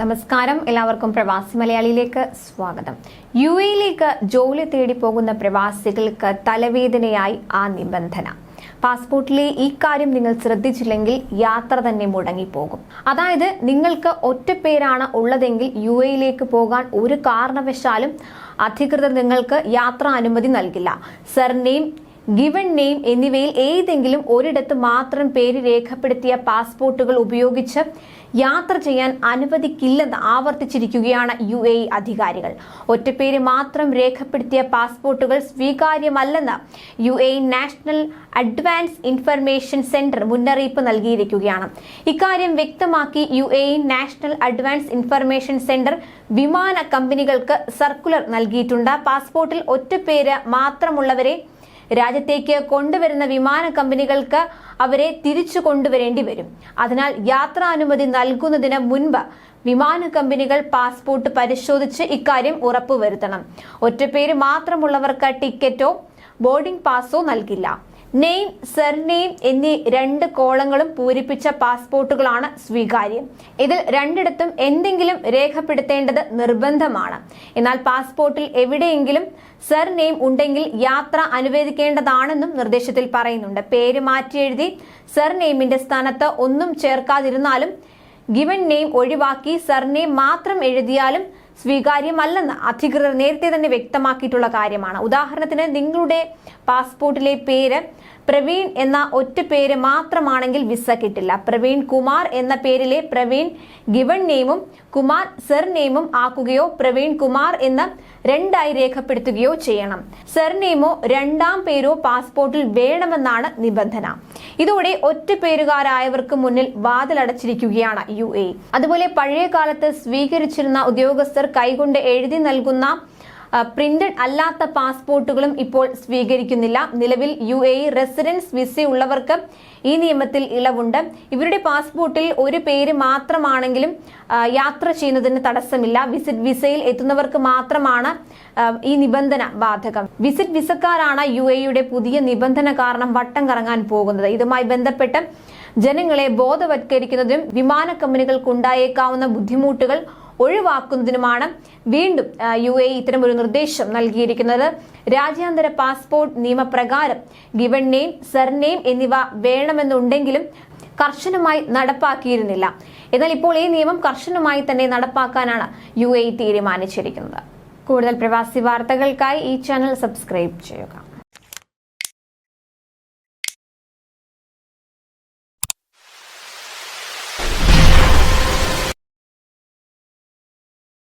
നമസ്കാരം. എല്ലാവർക്കും പ്രവാസി മലയാളിയിലേക്ക് സ്വാഗതം. യു എയിലേക്ക് ജോലി തേടി പോകുന്ന പ്രവാസികൾക്ക് തലവേദനയായി ആ നിബന്ധന. പാസ്പോർട്ടിലെ ഈ കാര്യം നിങ്ങൾ ശ്രദ്ധിച്ചില്ലെങ്കിൽ യാത്ര തന്നെ മുടങ്ങിപ്പോകും. അതായത് നിങ്ങൾക്ക് ഒറ്റപ്പേരാണ് ഉള്ളതെങ്കിൽ യു എയിലേക്ക് പോകാൻ ഒരു കാരണവശാലും അധികൃതർ നിങ്ങൾക്ക് യാത്രാ അനുമതി നൽകില്ല. സർനെയിം ഗിവൺ നെയിം എന്നിവയിൽ ഏതെങ്കിലും ഒരിടത്ത് മാത്രം പേര് രേഖപ്പെടുത്തിയ പാസ്പോർട്ടുകൾ ഉപയോഗിച്ച് യാത്ര ചെയ്യാൻ അനുവദിക്കില്ലെന്ന് ആവർത്തിച്ചിരിക്കുകയാണ് യു എ അധികാരികൾ. ഒറ്റപ്പേര് മാത്രം രേഖപ്പെടുത്തിയ പാസ്പോർട്ടുകൾ സ്വീകാര്യമല്ലെന്ന് U A national advance information centre മുന്നറിയിപ്പ് നൽകിയിരിക്കുകയാണ്. ഇക്കാര്യം വ്യക്തമാക്കി U A national advance information centre വിമാന കമ്പനികൾക്ക് സർക്കുലർ നൽകിയിട്ടുണ്ട്. പാസ്പോർട്ടിൽ ഒറ്റപ്പേര് മാത്രമുള്ളവരെ രാജ്യത്തേക്ക് കൊണ്ടുവരുന്ന വിമാന കമ്പനികൾക്ക് അവരെ തിരിച്ചു കൊണ്ടുവരേണ്ടി വരും. അതിനാൽ യാത്രാനുമതി നൽകുന്നതിന് മുൻപ് വിമാന കമ്പനികൾ പാസ്പോർട്ട് പരിശോധിച്ച് ഇക്കാര്യം ഉറപ്പുവരുത്തണം. ഒറ്റപ്പേര് മാത്രമുള്ളവർക്ക് ടിക്കറ്റോ ബോർഡിംഗ് പാസോ നൽകില്ല. നെയിം സർനെയിം എന്നീ രണ്ട് കോളങ്ങളും പൂരിപ്പിച്ച പാസ്പോർട്ടുകളാണ് സ്വീകാര്യം. ഇതിൽ രണ്ടിടത്തും എന്തെങ്കിലും രേഖപ്പെടുത്തേണ്ടത് നിർബന്ധമാണ്. എന്നാൽ പാസ്പോർട്ടിൽ എവിടെയെങ്കിലും സർനെയിം ഉണ്ടെങ്കിൽ യാത്ര അനുവദിക്കേണ്ടതാണെന്നും നിർദ്ദേശത്തിൽ പറയുന്നുണ്ട്. പേര് മാറ്റി എഴുതി സർനെയിമിന്റെ സ്ഥാനത്ത് ഒന്നും ചേർക്കാതിരുന്നാലും ഗിവൻ നെയിം ഒഴിവാക്കി സർനെയിം മാത്രം എഴുതിയാലും സ്വീകാര്യമല്ലെന്ന് അധികൃതർ നേരത്തെ തന്നെ വ്യക്തമാക്കിയിട്ടുള്ള കാര്യമാണ്. ഉദാഹരണത്തിന് നിങ്ങളുടെ പാസ്പോർട്ടിലെ പേര് പ്രവീൺ എന്ന ഒറ്റ പേര് മാത്രമാണെങ്കിൽ വിസ കിട്ടില്ല. പ്രവീൺ കുമാർ എന്ന പേരിലെ പ്രവീൺ ഗിവൺ നെയിമും കുമാർ സർ നെയിമും ആക്കുകയോ പ്രവീൺ കുമാർ എന്ന് രണ്ടായി രേഖപ്പെടുത്തുകയോ ചെയ്യണം. സർനെയിമോ രണ്ടാം പേരോ പാസ്പോർട്ടിൽ വേണമെന്നാണ് നിബന്ധന. ഇതോടെ ഒറ്റ പേരുകാരായവർക്ക് മുന്നിൽ വാതിലടച്ചിരിക്കുകയാണ് യു എ. അതുപോലെ പഴയ കാലത്ത് സ്വീകരിച്ചിരുന്ന ഉദ്യോഗസ്ഥർ കൈകൊണ്ട് എഴുതി നൽകുന്ന പ്രിന്റഡ് അല്ലാത്ത പാസ്പോർട്ടുകളും ഇപ്പോൾ സ്വീകരിക്കുന്നില്ല. നിലവിൽ യു എ റെസിഡൻസ് വിസ ഉള്ളവർക്ക് ഈ നിയമത്തിൽ ഇളവുണ്ട്. ഇവരുടെ പാസ്പോർട്ടിൽ ഒരു പേര് മാത്രമാണെങ്കിലും യാത്ര ചെയ്യുന്നതിന് തടസ്സമില്ല. വിസിറ്റ് വിസയിൽ എത്തുന്നവർക്ക് മാത്രമാണ് ഈ നിബന്ധന ബാധകം. വിസിറ്റ് വിസക്കാരാണ് യു എയുടെ പുതിയ നിബന്ധന കാരണം വട്ടം കറങ്ങാൻ പോകുന്നത്. ഇതുമായി ബന്ധപ്പെട്ട് ജനങ്ങളെ ബോധവത്കരിക്കുന്നതും വിമാന കമ്പനികൾക്കുണ്ടായേക്കാവുന്ന ബുദ്ധിമുട്ടുകൾ ഒഴിവാക്കുന്നതിനുമാണ് വീണ്ടും യു എ ഇത്തരമൊരു നിർദ്ദേശം നൽകിയിരിക്കുന്നത്. രാജ്യാന്തര പാസ്പോർട്ട് നിയമപ്രകാരം ഗിവൺ നെയിം സർനെയിം എന്നിവ വേണമെന്നുണ്ടെങ്കിലും കർശനമായി നടപ്പാക്കിയിരുന്നില്ല. എന്നാൽ ഇപ്പോൾ ഈ നിയമം കർശനമായി തന്നെ നടപ്പാക്കാനാണ് യു എ തീരുമാനിച്ചിരിക്കുന്നത്. കൂടുതൽ പ്രവാസി വാർത്തകൾക്കായി ഈ ചാനൽ സബ്സ്ക്രൈബ് ചെയ്യുക.